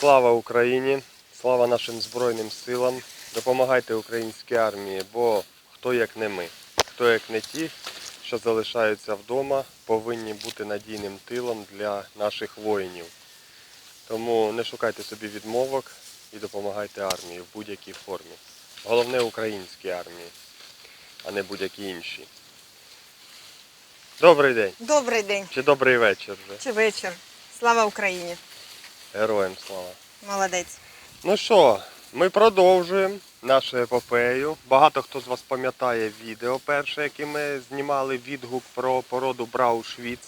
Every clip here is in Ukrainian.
Слава Україні! Слава нашим Збройним силам! Допомагайте українській армії, бо хто як не ми, хто як не ті, що залишаються вдома, повинні бути надійним тилом для наших воїнів. Тому не шукайте собі відмовок і допомагайте армії в будь-якій формі. Головне українській армії, а не будь-якій іншій. Добрий день Добрий день чи добрий вечір вже. чи вечір. Слава Україні. Героям слава. Молодець. Ну що, ми продовжуємо нашу епопею. Багато хто з вас пам'ятає відео перше, яке ми знімали відгук про породу Браушвіц,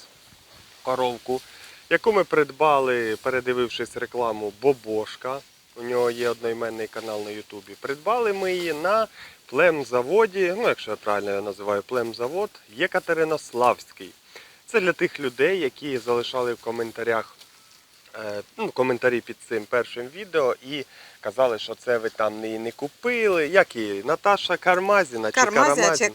коровку, яку ми придбали, передивившись рекламу Бобошка. У нього є одноіменний канал на Ютубі. Придбали ми її на племзаводі, ну якщо я правильно його називаю, племзавод Єкатеринославський. Це для тих людей, які залишали в коментарях ну, коментарі під цим першим відео і казали, що це ви там не, не купили. Як її? Наташа Кармазіна чи чи Карамазіна? Карамзі-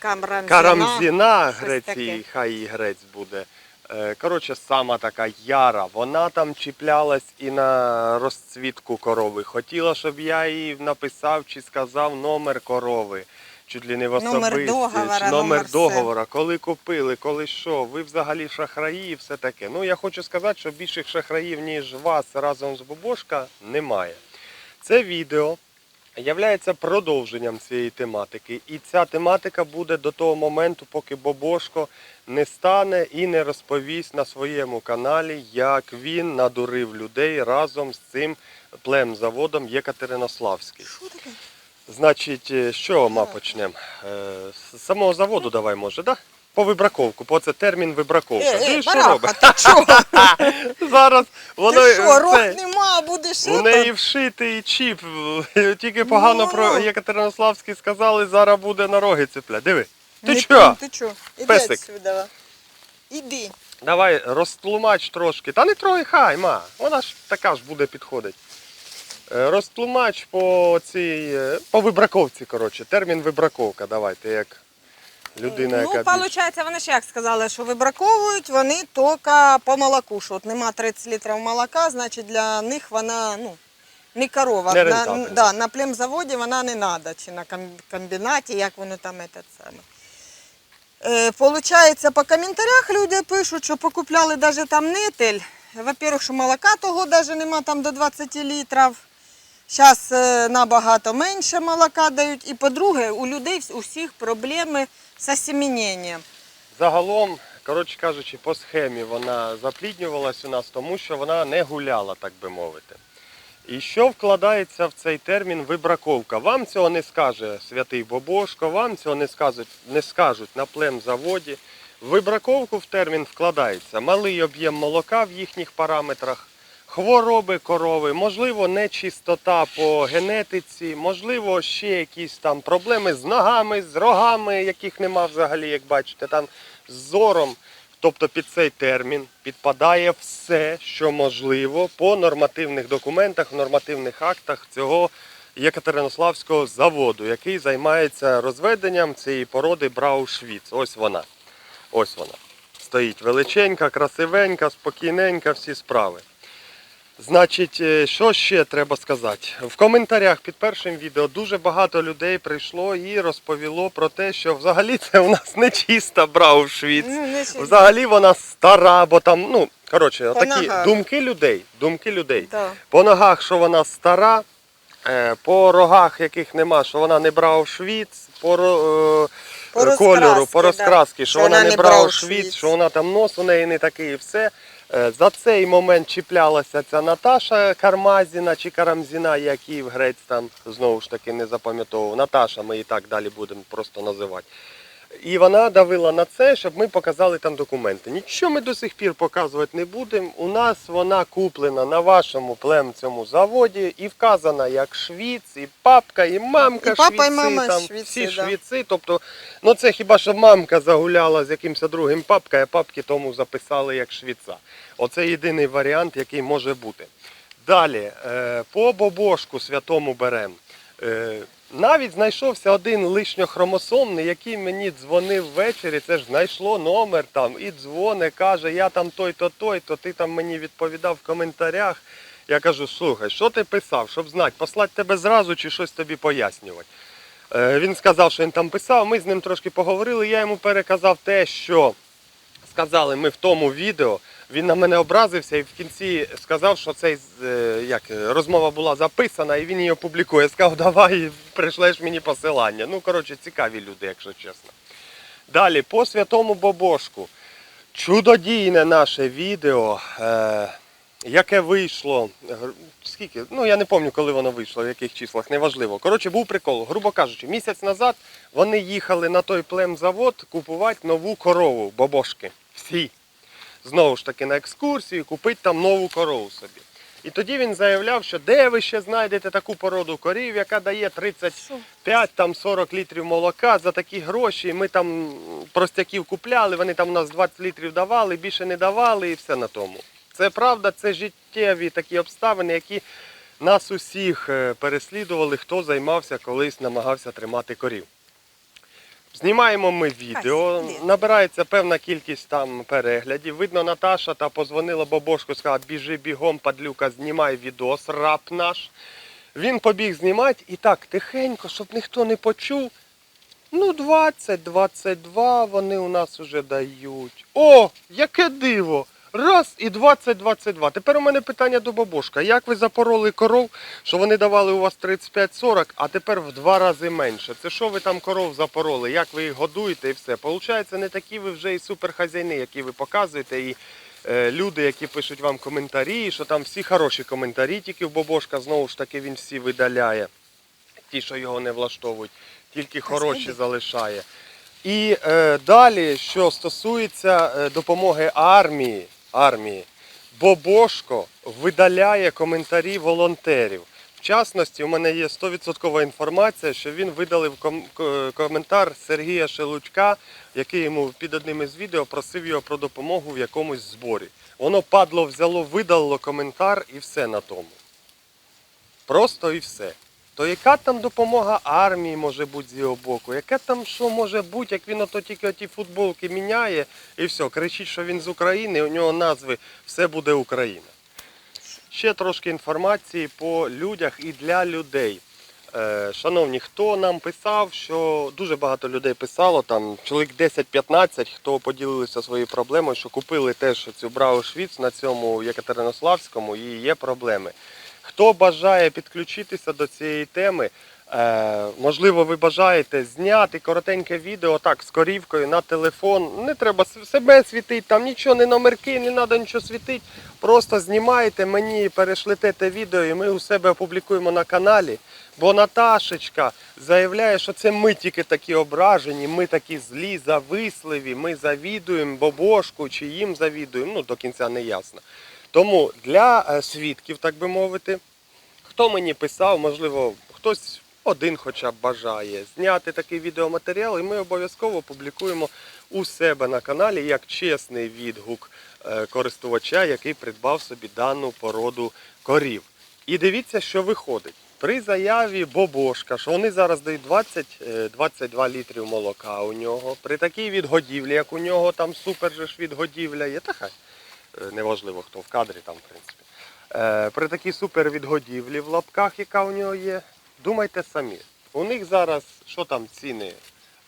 Карамзіна. Карамзіна, щось Греції, таке. хай і грець буде. Е, Коротше, сама така яра. Вона там чіплялась і на розцвітку корови. Хотіла, щоб я їй написав чи сказав номер корови. Чуть ли не в Номер особисті, договора, номер номер договора, коли купили, коли що, ви взагалі шахраї і все таке. Ну я хочу сказати, що більших шахраїв, ніж вас разом з Бобошка, немає. Це відео являється продовженням цієї тематики. І ця тематика буде до того моменту, поки Бобошко не стане і не розповість на своєму каналі, як він надурив людей разом з цим племзаводом Єкатеринославський. Що таке? Значить, е, що ми почнемо? Е, З самого заводу давай, може, да? По вибраковку, бо це термін вибраковка. Е, Ти е, що бараха, робиш? ти чого? Зараз воно Ти що, рот це, нема, будеш у неї вшитий чіп. Тільки погано Ну. про Єкатеринославський сказали, зараз буде на роги цепля. Диви. Ти що? Ти що? Іди Песик. Іди. Давай розтлумач трошки. Та не трогай, хай, ма. Вона ж така ж буде підходить. Е, Розтлумач по цій. е, По вибраковці, коротше. Термін вибраковка. Давайте, як людина, ну, яка. більш- виходить, вони ж як сказали, що вибраковують вони тільки по молоку. Що от нема 30 літрів молока, значить для них вона, ну, не корова. Не на, да, на племзаводі вона не треба, чи на комбінаті, як воно там це саме. Е, Получається, по коментарях люди пишуть, що покупляли навіть там нетель. Во-первых, що молока того навіть нема там до 20 літрів. Зараз набагато менше молока дають. І по-друге, у людей у всіх проблеми з осемененням. Загалом, коротше кажучи, по схемі вона запліднювалась у нас, тому що вона не гуляла, так би мовити. І що вкладається в цей термін вибраковка? Вам цього не скаже святий Бобошко, вам цього не скажуть, не скажуть на племзаводі. В вибраковку в термін вкладається малий об'єм молока в їхніх параметрах, хвороби корови, можливо, нечистота по генетиці, можливо, ще якісь там проблеми з ногами, з рогами, яких нема взагалі, як бачите, там з зором. Тобто під цей термін підпадає все, що можливо по нормативних документах, нормативних актах цього Єкатеринославського заводу, який займається розведенням цієї породи Браушвіц. Ось вона. Ось вона. Стоїть величенька, красивенька, спокійненька, всі справи. Значить, е, що ще треба сказати? В коментарях під першим відео дуже багато людей прийшло і розповіло про те, що взагалі це у нас не чиста Браушвіц. Ну, Взагалі вона стара, бо там, ну, коротше, По такі ногах. думки людей. Думки людей. Да. По ногах, що вона стара, е, по рогах, яких нема, що вона не Браушвіц, по, е, По кольору, розкрасці, по да. розкраски, що Що вона не Браушвіц, Браушвіц. що вона там нос у неї не такий і все. Е, За цей момент чіплялася ця Наташа Кармазіна чи Карамзіна, як її в грець там знову ж таки не запам'ятовував. Наташа, ми її так далі будемо просто називати. І вона давила на це, щоб ми показали там документи. Нічого ми до сих пір показувати не будемо. У нас вона куплена на вашому плем цьому заводі і вказана як швіц, і папка, і мамка І папа, і мама там швіци, всі да. швіци. Тобто, ну це хіба що мамка загуляла з якимось другим папкою, а папки тому записали як швіца. Оце єдиний варіант, який може бути. Далі, е, по бобошку святому беремо. Навіть знайшовся один лишньохромосомний, який мені дзвонив ввечері. Це ж знайшло номер там і дзвоне, каже, я там той-то, той, то ти там мені відповідав в коментарях. Я кажу, слухай, що ти писав, щоб знати, послати тебе зразу чи щось тобі пояснювати. Е, Він сказав, що він там писав, ми з ним трошки поговорили, я йому переказав те, що сказали ми в тому відео. Він на мене образився і в кінці сказав, що цей е, як, розмова була записана і він її опублікує. Сказав, давай пришлеш мені посилання. Ну, коротше, цікаві люди, якщо чесно. Далі, по святому Бобошку. Чудодійне наше відео, е, яке вийшло. Скільки? Ну я не пам'ятаю, коли воно вийшло, в яких числах, неважливо. Коротше, був прикол. Грубо кажучи, місяць назад вони їхали на той племзавод купувати нову корову бобошки. Всі. Знову ж таки на екскурсію, купити там нову корову собі. І тоді він заявляв, що де ви ще знайдете таку породу корів, яка дає 35-40 літрів молока за такі гроші. Ми там простяків купляли, вони там у нас 20 літрів давали, більше не давали і все на тому. Це правда, це життєві такі обставини, які нас усіх е, переслідували, хто займався колись, намагався тримати корів. Знімаємо ми відео, набирається певна кількість там переглядів. Видно, Наташа та позвонила Бобошку, сказала, біжи бігом, падлюка, знімай відос, раб наш. Він побіг знімати і так тихенько, щоб ніхто не почув. Ну, 20-22 вони у нас вже дають. О, яке диво! Раз і 20-22. Тепер у мене питання до бабушка. Як ви запороли коров, що вони давали у вас 35-40, а тепер в два рази менше? Це що ви там коров запороли? Як ви їх годуєте і все? Получається, не такі ви вже і суперхазяйни, які ви показуєте, і е, люди, які пишуть вам коментарі, що там всі хороші коментарі, тільки в бабушка знову ж таки він всі видаляє. Ті, що його не влаштовують, тільки хороші залишає. І е, далі, що стосується е, допомоги армії, армії, Бобошко видаляє коментарі волонтерів. В частності, у мене є 100% інформація, що він видалив ком- коментар Сергія Шелучка, який йому під одним із відео просив його про допомогу в якомусь зборі. Воно падло, взяло, видалило коментар і все на тому. Просто і все. То яка там допомога армії може бути з його боку? Яке там що може бути, як він ото тільки оті футболки міняє і все, кричить, що він з України, у нього назви Все буде Україна. Ще трошки інформації по людях і для людей. Е, Шановні, хто нам писав, що дуже багато людей писало, там чоловік 10-15, хто поділилися своєю проблемою, що купили теж цю Браушвіц на цьому Єкатеринославському і є проблеми. Хто бажає підключитися до цієї теми, е, можливо, ви бажаєте зняти коротеньке відео так з корівкою на телефон. Не треба себе світити, там нічого, не номерки, не треба нічого світити. Просто знімайте мені, перешлете те відео, і ми у себе опублікуємо на каналі. Бо Наташечка заявляє, що це ми тільки такі ображені, ми такі злі, зависливі, ми завідуємо бобошку чи їм завідуємо. Ну, до кінця не ясно. Тому для е, свідків, так би мовити, хто мені писав, можливо, хтось один хоча б бажає зняти такий відеоматеріал, і ми обов'язково публікуємо у себе на каналі як чесний відгук е, користувача, який придбав собі дану породу корів. І дивіться, що виходить. При заяві Бобошка, що вони зараз дають 20-22 літрів молока у нього, при такій відгодівлі, як у нього, там супер же ж відгодівля є, та хай е, неважливо хто в кадрі там, в принципі. Е, При такій супер відгодівлі в лапках, яка у нього є, думайте самі. У них зараз що там ціни?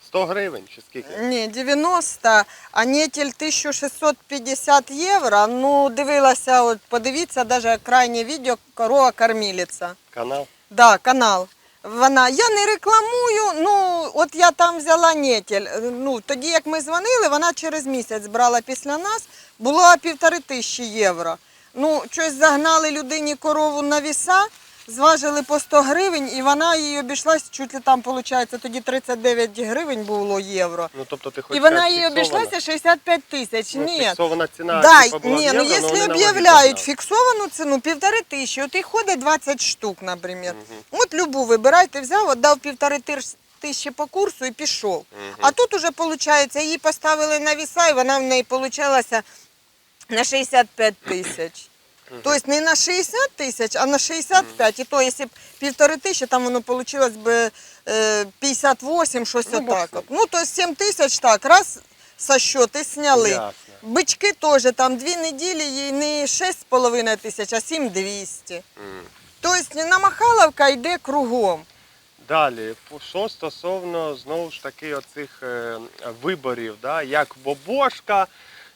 100 гривень чи скільки? Ні, 90, а нетель 1650 євро. Ну, дивилася, от подивіться, навіть крайнє відео корова кормілиця. Канал? Да, канал. Вона, я не рекламую, ну от я там взяла нетель. Ну, тоді як ми дзвонили, вона через місяць брала після нас, було півтори тисячі євро. Ну, щось загнали людині корову на віса, зважили по 100 гривень, і вона їй обійшлась, чуть ли там, виходить, тоді 39 гривень було євро. Ну тобто ти І вона їй обійшлася 65 тисяч. Ну, Ні. фіксована ціна, Да, типа, була ні, ну євро, но якщо об'являють фіксовану ціну півтори тисячі, от і ходить 20 штук, наприклад. Мгм. От любу вибирайте, взяв, отдав півтори тир- тисячі по курсу і пішов. Мгм. А тут уже виходить, її поставили на віса, і вона в неї получалася на 65 тисяч. Тобто не на 60 тисяч, а на 65. І то, якщо б півтори тисячі, там воно вийшло б е, 58, щось Ну, отак. От. Ну, то 7 тисяч так, раз со счету сняли. Ясно. Бички теж там дві неділі, їй не 6,5 тисяч, а 7,200. М. Тобто намахаловка йде кругом. Далі, що стосовно знову ж таки оцих е, виборів, да, як бобошка,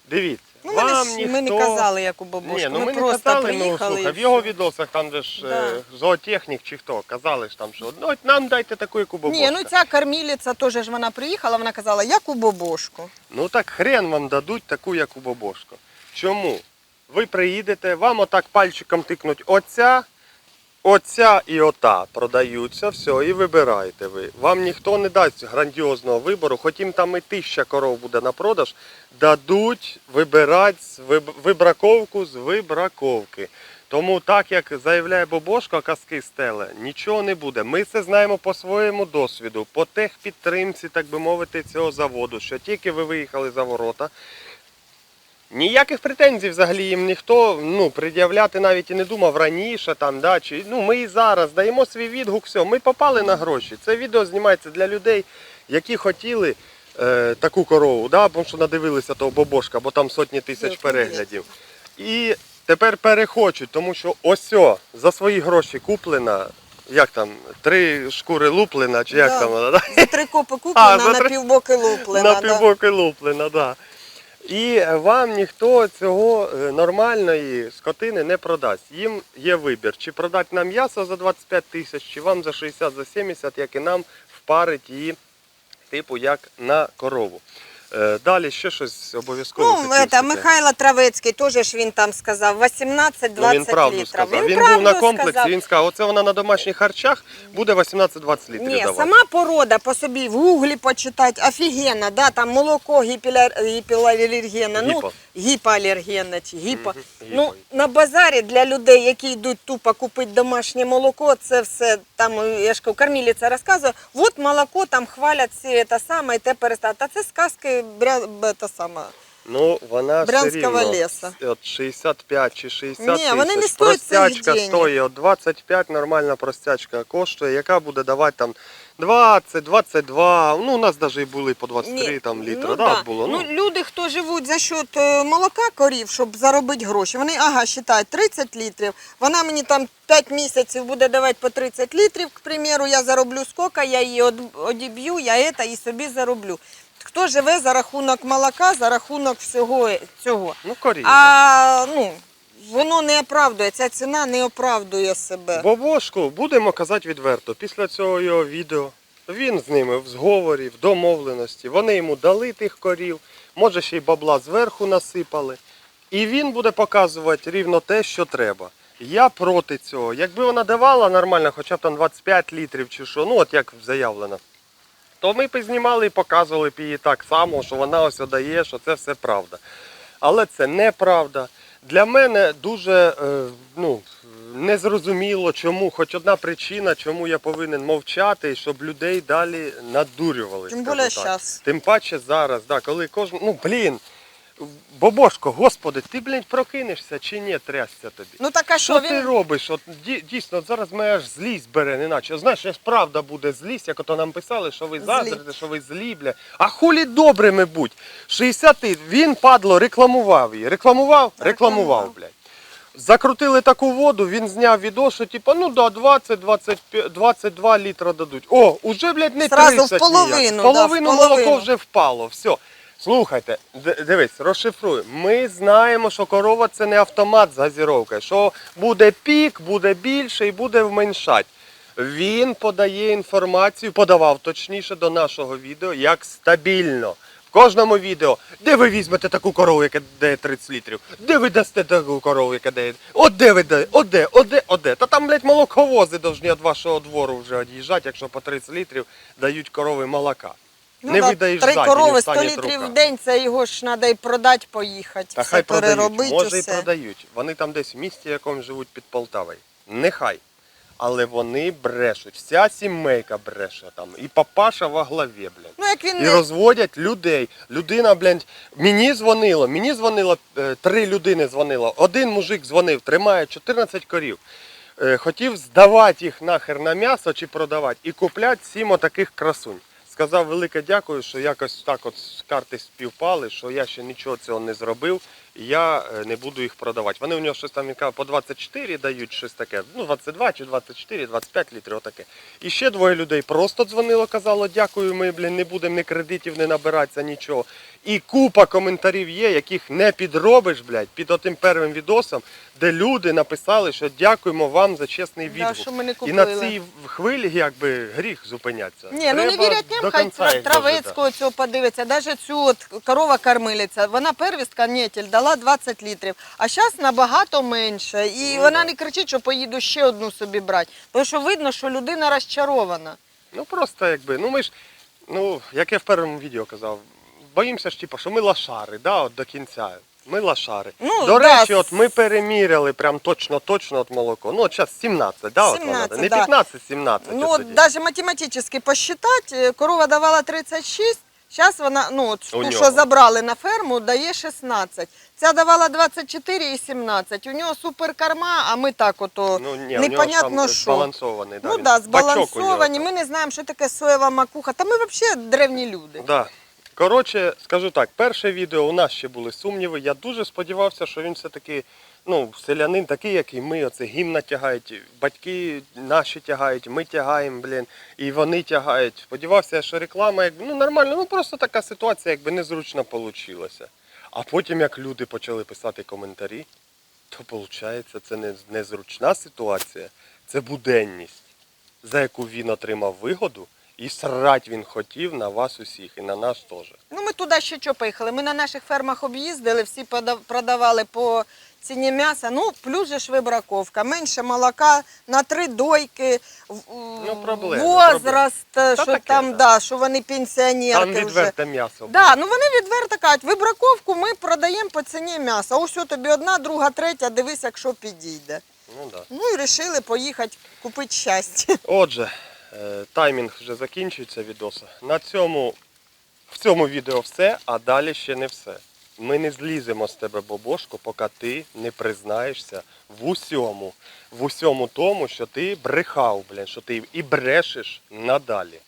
дивіться, Ну, ми, вам не, ніхто... ми не казали, як у бабушки. Ні, ну ми, ми, не просто казали, ну приїхали. слухай, в його відосах там де ж Да. е, зоотехнік чи хто, казали ж там, що ну, от нам дайте таку, як у бобошка. Ні, ну ця кормілиця теж ж вона приїхала, вона казала, як у бабушку. Ну так хрен вам дадуть таку, як у бабушку. Чому? Ви приїдете, вам отак пальчиком тикнуть оця, оця і ота продаються, все, і вибираєте ви. Вам ніхто не дасть грандіозного вибору, хоч їм там і тисяча коров буде на продаж, дадуть вибирати вибраковку з вибраковки. Тому так як заявляє Бобошко, казки стеле, нічого не буде. Ми це знаємо по своєму досвіду, по техпідтримці, так би мовити, цього заводу, що тільки ви виїхали за ворота, ніяких претензій взагалі їм ніхто ну, пред'являти навіть і не думав раніше. Там, да, чи, ну, ми і зараз даємо свій відгук, все, ми попали на гроші. Це відео знімається для людей, які хотіли е, таку корову, да, бо що надивилися того бобошка, бо там сотні тисяч переглядів. І тепер перехочуть, тому що ось о, за свої гроші куплена, як там, три шкури луплена, чи як Да. там вона, да? За три копи куплена, за на три- півбоки луплена. на да. півбоки луплена, да. І вам ніхто цього е, нормальної скотини не продасть. Їм є вибір, чи продати нам м'ясо за 25 тисяч, чи вам за 60, за 70, як і нам впарить її, типу, як на корову. Е, Далі ще щось обов'язково. Ну, хотів сказати. Михайло Травецький теж ж він там сказав 18-20 Ну, він правду літрів. сказав. Він, був правду на комплексі, сказав. він сказав, оце вона на домашніх харчах буде 18-20 літрів Ні, давати. сама порода по собі в гуглі почитати офігенна, да, там молоко гіпіля- гіпоалергенне, ну, Гіпо. гіпоалергенне чи гіпо. Мгм, Ну, на базарі для людей, які йдуть тупо купити домашнє молоко, це все, там, я ж кажу, кормілиця розказує, от молоко там хвалять всі те саме, і те перестати. Та це сказки б- те. Ну, вона все Брянського рівно, леса. От 65 чи 60 Ні, тисяч. вони не стоять цих простячка денег. стоїть, от 25 нормальна простячка коштує, яка буде давати там 20, 22, ну у нас навіть були по 23 там літра, ну, да, да. було. Ну, Ну, люди, хто живуть за счет е, молока корів, щоб заробити гроші, вони ага, вважають 30 літрів. Вона мені там 5 місяців буде давати по 30 літрів, к примеру, я зароблю скільки, я її од- одіб'ю, я це і собі зароблю. Хто живе за рахунок молока, за рахунок всього цього. ну корів. А ну, воно не оправдує, ця ціна не оправдує себе. Бобошку, будемо казати відверто, після цього його відео він з ними в зговорі, в домовленості, вони йому дали тих корів, може ще й бабла зверху насипали. І він буде показувати рівно те, що треба. Я проти цього. Якби вона давала нормально, хоча б там 25 літрів чи що, ну от як заявлено, то ми б і знімали і показували б її так само, що вона ось дає, що це все правда. Але це неправда. Для мене дуже е, ну, незрозуміло, чому, хоч одна причина, чому я повинен мовчати, щоб людей далі надурювали. Тим більше. Тим паче зараз, да, коли кожен. Ну, блін, Бобошко, господи, ти, блін, прокинешся чи ні, трясся тобі. Ну так а Що що ти робиш? От ді- дійсно, от зараз мене аж злість бере, неначе. Знаєш, аж правда буде злість, як ото нам писали, що ви заздрите, що ви злі, бля. А хулі добрими будь. 60 ти, він, падло, рекламував її. Рекламував? Рекламував, Рекламував. блядь. Закрутили таку воду, він зняв відео, що типу, ну да, 20, 25, 22 літра дадуть. О, уже, блядь, не Зразу 30 в половину, ніяк. да, В половину в половину. молоко вже впало, все. Слухайте, дивись, розшифрую. Ми знаємо, що корова це не автомат з газіровкою, що буде пік, буде більше і буде вменшати. Він подає інформацію, подавав точніше до нашого відео, як стабільно. В кожному відео, де ви візьмете таку корову, яка дає 30 літрів, де ви дасте таку корову, яка дає. От де ви дає, от де, от де, от де. Та там, блядь, молоковози повинні від вашого двору вже від'їжджати, якщо по 30 літрів дають корови молока. Ну, не да, видаєш три ззаді, корови, 100 літрів рука. в день, це його ж треба і продати, поїхати. Та все хай продають, переробити, може і усе. продають. Вони там десь в місті якому живуть під Полтавою. Нехай. Але вони брешуть. Вся сімейка бреше там. І папаша во главі, блядь. Ну, як він І не... розводять людей. Людина, блядь, мені дзвонило, мені дзвонило, е, три людини дзвонило. Один мужик дзвонив, тримає 14 корів. Е, Хотів здавати їх нахер на м'ясо чи продавати і купляти сім отаких красунь. Сказав велике дякую, що якось так от з карти співпали, що я ще нічого цього не зробив, я е, не буду їх продавати. Вони у нього щось там він каже, по 24 дають щось таке, ну 22 чи 24, 25 літрів, отаке. І ще двоє людей просто дзвонило, казало, дякую, ми, блін, не будемо ні кредитів, не набиратися, нічого. І купа коментарів є, яких не підробиш, блядь, під отим первим відосом, де люди написали, що дякуємо вам за чесний Да, що ми не І купили. на цій хвилі якби гріх зупинятися. Ні, ну не Треба вірять ним, хай кінця їх Травецького цього подивиться. Навіть цю от корова кормилиця, вона первістка нетель дала 20 літрів, а зараз набагато менше. І Ну, вона да. не кричить, що поїду ще одну собі брати. Тому що видно, що людина розчарована. Ну просто якби, ну ми ж, ну, як я в першому відео казав, боїмося ж, типу, що ми лошари, да, от до кінця. Ми лошари. Ну, До да, речі, от ми переміряли прям точно-точно от молоко. Ну, от зараз 17, да, от воно, 17, не да. 15, 17. Ну, от от тоді. навіть математично посчитати, е, корова давала 36, зараз вона, ну, от, У ту, нього. що забрали на ферму, дає 16. Ця давала 24 і 17. У нього суперкорма, а ми так ото ну, ні, у нього ж непонятно там що. збалансований. Да, Ну він- так, да, бачок у нього збалансовані. там. Ми не знаємо, що таке соєва макуха. Та ми взагалі древні люди. Да. Коротше, скажу так, перше відео у нас ще були сумніви. Я дуже сподівався, що він все-таки ну, селянин такий, як і ми. Оце гімна тягають, батьки наші тягають, ми тягаємо, блін, і вони тягають. Сподівався, що реклама якби, ну, нормально, ну просто така ситуація, якби незручно вийшло. А потім, як люди почали писати коментарі, то виходить, це не незручна ситуація, це буденність, за яку він отримав вигоду. І срать він хотів на вас усіх і на нас теж. Ну ми туди ще що поїхали. Ми на наших фермах об'їздили, всі продавали по ціні м'яса. Ну, плюс же ж вибраковка. Менше молока на три дойки, Ну, проблеми, возраст, що таке, там, да. да, що вони пенсіонерки Там вже. відверте м'ясо. Да, ну вони відверто кажуть, вибраковку ми продаємо по ціні м'яса. Ось тобі одна, друга, третя, дивись, якщо підійде. Ну, да. Ну і вирішили поїхати купити щастя. Отже, таймінг вже закінчується відоса. На цьому, в цьому відео все, а далі ще не все. Ми не зліземо з тебе, Бобошко, поки ти не признаєшся в усьому, в усьому тому, що ти брехав, блін, що ти і брешеш надалі.